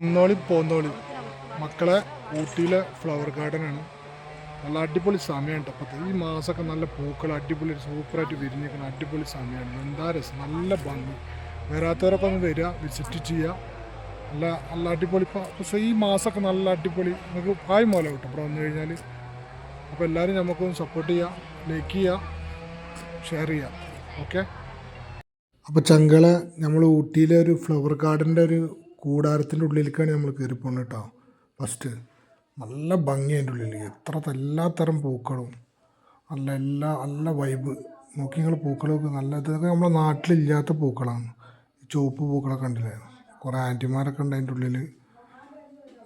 പോന്നോളി പോന്നോളി. മക്കളെ ഊട്ടിയിലെ flower garden ആണ്. നല്ല അടിപൊളി സമയമാണ് അപ്പം ഈ മാസമൊക്കെ നല്ല പൂക്കൾ അടിപൊളി സൂപ്പറായിട്ട് വിരിഞ്ഞിരിക്കുന്ന അടിപൊളി സമയമാണ് എന്താ രസം? നല്ല ഭംഗി. വരാത്തവരൊക്കെ ഒന്ന് വരിക വിസിറ്റ് ചെയ്യുക നല്ല നല്ല അടിപൊളി പക്ഷേ ഈ മാസമൊക്കെ നല്ല അടിപൊളി. നമുക്ക് പായ് മോല കിട്ടും ഇവിടെ വന്നു കഴിഞ്ഞാൽ അപ്പോൾ എല്ലാവരും നമുക്കൊന്ന് സപ്പോർട്ട് ചെയ്യുക ലൈക്ക് ചെയ്യുക ഷെയർ ചെയ്യുക ഓക്കെ അപ്പോൾ ചങ്കള നമ്മൾ ഊട്ടിയിലെ ഒരു ഫ്ലവർ ഗാർഡന്റെ ഒരു കൂടാരത്തിന്റെ ഉള്ളിലേക്കാണ് നമ്മൾ കയറി പോകുന്നത് കേട്ടോ. ഫസ്റ്റ് നല്ല ഭംഗി അതിന്റെ ഉള്ളിൽ. എത്ര എല്ലാത്തരം പൂക്കളും നല്ല എല്ലാ നല്ല വൈബ് നോക്കി നിങ്ങൾ പൂക്കളൊക്കെ നല്ല ഇതൊക്കെ നമ്മുടെ നാട്ടിലില്ലാത്ത പൂക്കളാണ്. ചുവപ്പ് പൂക്കളൊക്കെ ഉണ്ടല്ലേ കുറേ ആന്റിമാരൊക്കെ ഉണ്ട് അതിന്റെ ഉള്ളിൽ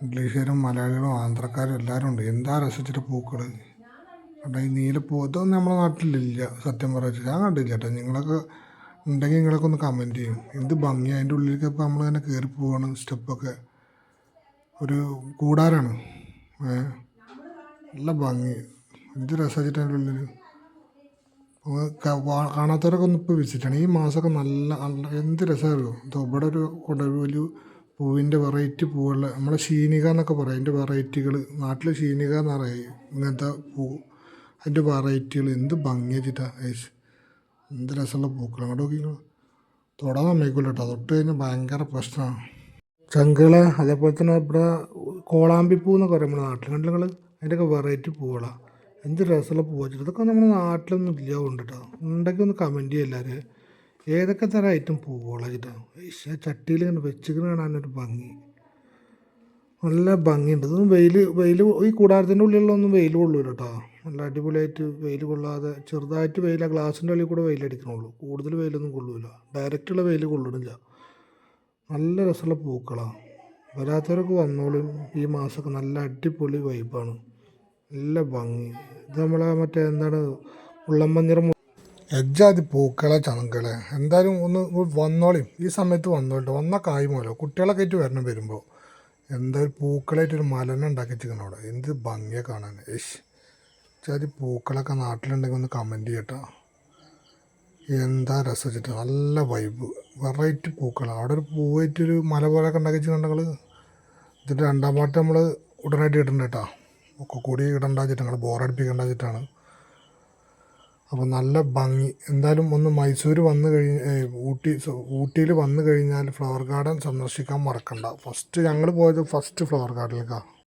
ഇംഗ്ലീഷുകാരും മലയാളികളും ആന്ധ്രക്കാരും എല്ലാവരും ഉണ്ട്. എന്താ രസിച്ചിട്ട് പൂക്കൾ കണ്ടോ ഈ നീലപ്പൂ അതൊന്നും നമ്മുടെ നാട്ടിലില്ല. സത്യം പറഞ്ഞാൽ ഞാൻ കണ്ടില്ല കേട്ടോ. നിങ്ങളൊക്കെ ഉണ്ടെങ്കിൽ നിങ്ങളൊക്കെ ഒന്ന് കമന്റ് ചെയ്യും. എന്ത് ഭംഗി. അതിന്റെ ഉള്ളിലേക്ക് ഇപ്പോൾ തന്നെ കയറി പോവാണ് സ്റ്റെപ്പൊക്കെ ഒരു കൂടാരാണ്. നല്ല ഭംഗി. എന്ത് രസമായിട്ട് അതിന്റെ ഉള്ളിൽ. കാണാത്തവരൊക്കെ ഒന്ന് ഇപ്പോൾ വിസിറ്റ് ചെയ്യണം. ഈ മാസമൊക്കെ നല്ല എന്ത് രസമായിരുന്നു. ഇവിടെ ഒരു കൊടവലു പൂവിന്റെ വെറൈറ്റി പൂവുള്ള നമ്മളെ ഷീനിക എന്നൊക്കെ പറയും. അതിന്റെ വെറൈറ്റികൾ നാട്ടിൽ ഷീനിക എന്ന് പറയും. ഇങ്ങനത്തെ പൂ. അതിന്റെ വെറൈറ്റികൾ എന്ത് ഭംഗി വെച്ചിട്ടാ ഏഷ് എന്ത് രസമുള്ള പൂക്കൾ അങ്ങോട്ട് നോക്കി തൊടാൻ സമ്മതിക്കില്ല കേട്ടോ തൊട്ട് കഴിഞ്ഞാൽ ഭയങ്കര പ്രശ്നമാണ് ചങ്കള അതേപോലെ തന്നെ ഇവിടെ കോളാമ്പി പൂ എന്നൊക്കെ പറയും നമ്മുടെ നാട്ടിൽ കണ്ടില്ല നിങ്ങൾ അതിന്റെയൊക്കെ വെറൈറ്റി പൂവുകളാണ് എന്ത് രസമുള്ള പൂ വെച്ചിട്ട്. ഇതൊക്കെ നമ്മുടെ നാട്ടിലൊന്നും ഇല്ല കൊണ്ടിട്ടോ. ഉണ്ടെങ്കിൽ ഒന്ന് കമന്റ് ചെയ്യും എല്ലാവരും. ഏതൊക്കെ തരം ഐറ്റം പൂവുകളാണ് വെച്ചിട്ടാ? പക്ഷേ ചട്ടിയിൽ ഇങ്ങനെ വെച്ചിങ്ങനെ കാണാനൊരു ഭംഗി. നല്ല ഭംഗിയുണ്ട്. ഇതൊന്നും വെയിൽ വെയിൽ ഈ കൂടാരത്തിന്റെ ഉള്ളിലൊന്നും വെയിൽ കൊള്ളൂല കേട്ടോ നല്ല അടിപൊളിയായിട്ട് വെയിൽ കൊള്ളാതെ ചെറുതായിട്ട് വെയിൽ ആ ഗ്ലാസിന്റെ ഉള്ളിൽ കൂടെ വെയിലടിക്കണുള്ളൂ. കൂടുതൽ വെയിലൊന്നും കൊള്ളൂല. ഡയറക്റ്റുള്ള വെയിൽ കൊള്ളണില്ല. നല്ല രസമുള്ള പൂക്കളാണ് വരാത്തവരൊക്കെ വന്നോളും. ഈ മാസമൊക്കെ നല്ല അടിപൊളി വൈബാണ് നല്ല ഭംഗി. ഇത് നമ്മളെ മറ്റേ എന്താണ് ഉള്ളമ്പഞ്ഞിറ എജ്ജാതി പൂക്കളെ ചണക്കളെ എന്തായാലും ഒന്ന് വന്നോളിയും ഈ സമയത്ത് വന്നോളട്ടെ വന്ന കായ്മോലോ. കുട്ടികളൊക്കെ ആയിട്ട് വരണം വരുമ്പോൾ എന്തായാലും പൂക്കളായിട്ടൊരു മലനുണ്ടാക്കി വെച്ചിരിക്കണം അവിടെ. എന്ത് ഭംഗിയാണ് കാണാൻ. യശ് ചാതി പൂക്കളൊക്കെ നാട്ടിലുണ്ടെങ്കിൽ ഒന്ന് കമന്റ് ചെയ്യട്ടോ. എന്താ രസം വെച്ചിട്ട്? നല്ല വൈബ് വെറൈറ്റി പൂക്കളാണ്. അവിടെ ഒരു പൂവായിട്ടൊരു മല പോലെയൊക്കെ ഉണ്ടാക്കി വെച്ചിട്ടുണ്ടെങ്കിൽ ഇതിന്റെ രണ്ടാം പാട്ട് നമ്മൾ ഉടനായിട്ട് ഇടണ്ട കേട്ടോ. ഒക്കെ കൂടി ഇടണ്ട വെച്ചിട്ട് ഞങ്ങൾ ബോറടിപ്പിക്കേണ്ട വെച്ചിട്ടാണ്. അപ്പോൾ നല്ല ഭംഗി. എന്തായാലും ഒന്ന് മൈസൂർ വന്നു കഴിഞ്ഞ് ഊട്ടി ഊട്ടിയിൽ വന്നു കഴിഞ്ഞാൽ ഫ്ലവർ ഗാർഡൻ സന്ദർശിക്കാൻ മറക്കണ്ട. ഫസ്റ്റ് ഞങ്ങൾ പോയത് ഫസ്റ്റ് ഫ്ലവർ ഗാർഡനിലേക്കാണ്